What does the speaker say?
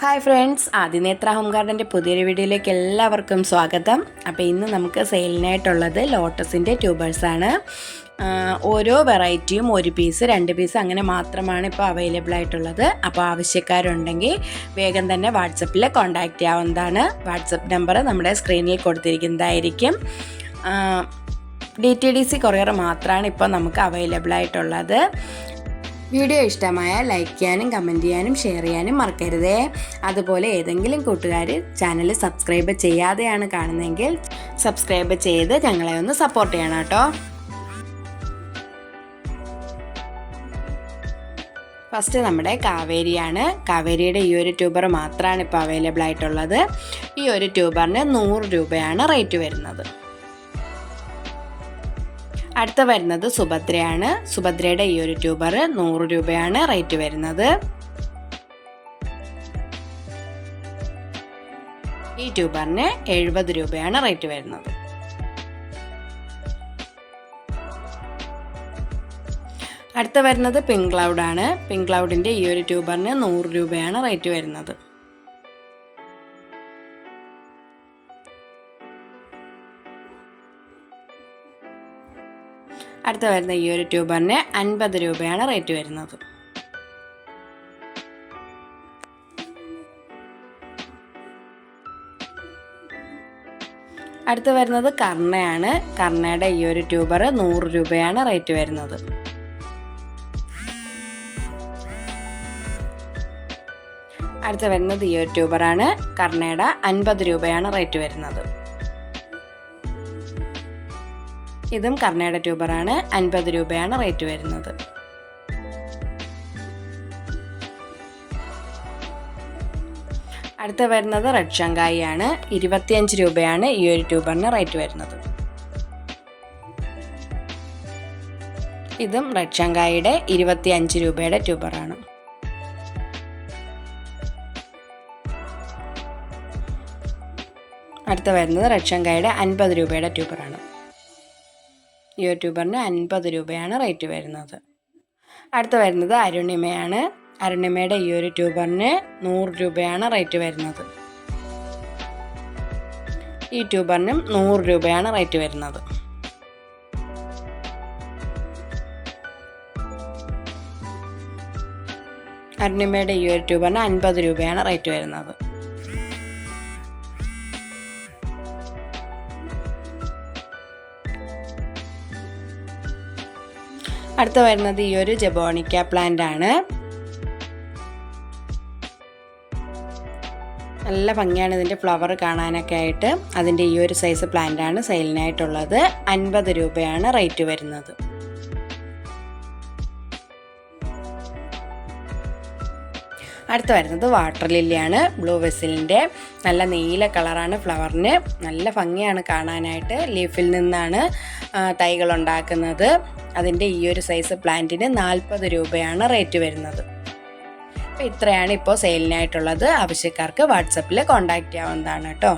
Hi friends ആദിനേത്ര home ഗാർഡന്റെ പുതിയൊരു വീഡിയോയിലേക്ക് എല്ലാവർക്കും സ്വാഗതം. അപ്പോൾ ഇന്ന് നമുക്ക് സെയിലിനായിട്ടുള്ളത് ലോട്ടസിന്റെ ട്യൂബേഴ്സാണ് ഓരോ വെറൈറ്റിയും ഒരു പീസ് രണ്ട് പീസ് അങ്ങനെ മാത്രമാണ് ഇപ്പോൾ അവൈലബിൾ ആയിട്ടുള്ളത്. അപ്പോൾ ആവശ്യക്കാരുണ്ടെങ്കിൽ വേഗം തന്നെ വാട്സപ്പിൽ കോൺടാക്റ്റ് ചെയ്യാവുന്നതാണ്. വാട്സപ്പ് നമ്പർ നമ്മുടെ സ്ക്രീനിൽ കൊടുത്തിരിക്കുന്നതായിരിക്കും. D T D C courier മാത്രമാണ് ഇപ്പോൾ നമുക്ക് അവൈലബിൾ ആയിട്ടുള്ളത്. വീഡിയോ ഇഷ്ടമായ ലൈക്ക് ചെയ്യാനും കമന്റ് ചെയ്യാനും ഷെയർ ചെയ്യാനും മറക്കരുതേ. അതുപോലെ ഏതെങ്കിലും കൂട്ടുകാർ ചാനൽ സബ്സ്ക്രൈബ് ചെയ്യാതെയാണ് കാണുന്നതെങ്കിൽ സബ്സ്ക്രൈബ് ചെയ്ത് ഞങ്ങളെ ഒന്ന് സപ്പോർട്ട് ചെയ്യണം കേട്ടോ. ഫസ്റ്റ് നമ്മുടെ കാവേരിയാണ്. കാവേരിയുടെ ഈ ഒരു ട്യൂബർ മാത്രമാണ് ഇപ്പോൾ അവൈലബിൾ ആയിട്ടുള്ളത്. ഈ ഒരു ട്യൂബറിന് നൂറ് രൂപയാണ് റേറ്റ് വരുന്നത്. അടുത്ത വരുന്നത് സുഭദ്രയാണ്. സുഭദ്രയുടെ ഈ ഒരു ട്യൂബർ നൂറ് രൂപയാണ് റേറ്റ് വരുന്നത്. ഈ ട്യൂബറിന് എഴുപത് രൂപയാണ് റേറ്റ് വരുന്നത്. അടുത്ത വരുന്നത് പിങ്ക് ക്ലൗഡാണ്. പിങ്ക് ക്ലൗഡിന്റെ ഈ ഒരു ട്യൂബറിന് നൂറ് രൂപയാണ് റേറ്റ് വരുന്നത്. അടുത്ത വരുന്ന ഈ ഒരു ട്യൂബറിന് അൻപത് രൂപയാണ് റേറ്റ് വരുന്നത്. അടുത്ത് വരുന്നത് കർണയാണ്. കർണയുടെ ഈ ഒരു ട്യൂബർ നൂറ് രൂപയാണ് റേറ്റ് വരുന്നത്. അടുത്ത് വരുന്നത് ഈ ഒരു ട്യൂബറാണ്. കർണയുടെ അൻപത് രൂപയാണ് റേറ്റ് വരുന്നത്. ഇതും കർണയുടെ ട്യൂബറാണ്. അൻപത് രൂപയാണ് റേറ്റ് വരുന്നത്. അടുത്ത വരുന്നത് റെഡ് ഷങ്കായി ആണ് ഇരുപത്തിയഞ്ച് രൂപയാണ് ഈ ഒരു ട്യൂബറിന് റേറ്റ് വരുന്നത്. ഇതും റെഡ് ഷങ്കായിയുടെ ഇരുപത്തി അഞ്ച് രൂപയുടെ ട്യൂബറാണ്. അടുത്ത വരുന്നത് റെഡ് ഷങ്കായിയുടെ അൻപത് രൂപയുടെ ട്യൂബറാണ്. യൂട്യൂബറിന് അൻപത് രൂപയാണ് റേറ്റ് വരുന്നത്. അടുത്ത വരുന്നത് അരുണിമയാണ്. അരുണിമയുടെ ഈ ഒരു ട്യൂബറിന് നൂറ് രൂപയാണ് റേറ്റ് വരുന്നത്. ഈ ട്യൂബറിനും നൂറ് രൂപയാണ് റേറ്റ് വരുന്നത്. അരുണിമയുടെ ഈ ഒരു ട്യൂബറിന് അൻപത് രൂപയാണ് റേറ്റ് വരുന്നത്. അടുത്ത വരുന്നത് ഈ ഒരു ജബോണിക്ക പ്ലാന്റ് ആണ്. നല്ല ഭംഗിയാണ് ഇതിന്റെ ഫ്ലവർ കാണാനൊക്കെ ആയിട്ട്. അതിന്റെ ഈ ഒരു സൈസ് പ്ലാന്റ് ആണ് സെയിലിനായിട്ടുള്ളത്. അൻപത് രൂപയാണ് റേറ്റ് വരുന്നത്. അടുത്ത് വരുന്നത് വാട്ടർ ലില്ലിയാണ് ബ്ലൂ വെസിലിന്റെ നല്ല നീല കളറാണ് ഫ്ലവറിന് നല്ല ഭംഗിയാണ് കാണാനായിട്ട് ലീഫിൽ നിന്നാണ് തൈകൾ ഉണ്ടാക്കുന്നത്. അതിന്റെ ഈ ഒരു സൈസ് പ്ലാന്റിന് നാൽപ്പത് രൂപയാണ് റേറ്റ് വരുന്നത്. അപ്പോൾ ഇത്രയാണ് ഇപ്പോൾ സെയിലിനായിട്ടുള്ളത് ആവശ്യക്കാർക്ക് വാട്സപ്പിൽ കോൺടാക്റ്റ് ചെയ്യാവുന്നതാണ് കേട്ടോ.